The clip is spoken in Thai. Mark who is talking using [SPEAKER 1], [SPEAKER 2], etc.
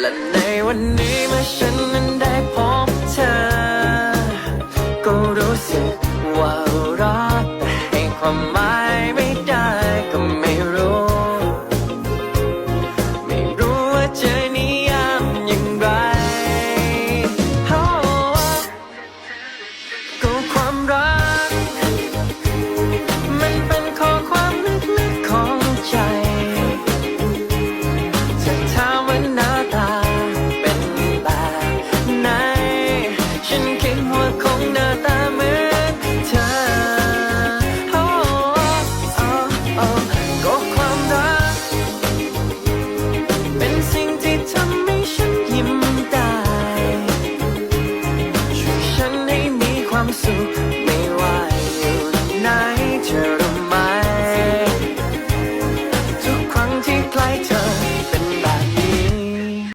[SPEAKER 1] และในวันนี้เมื่อฉันนั้นได้พบเธอ ก็รู้สึกว่ารัก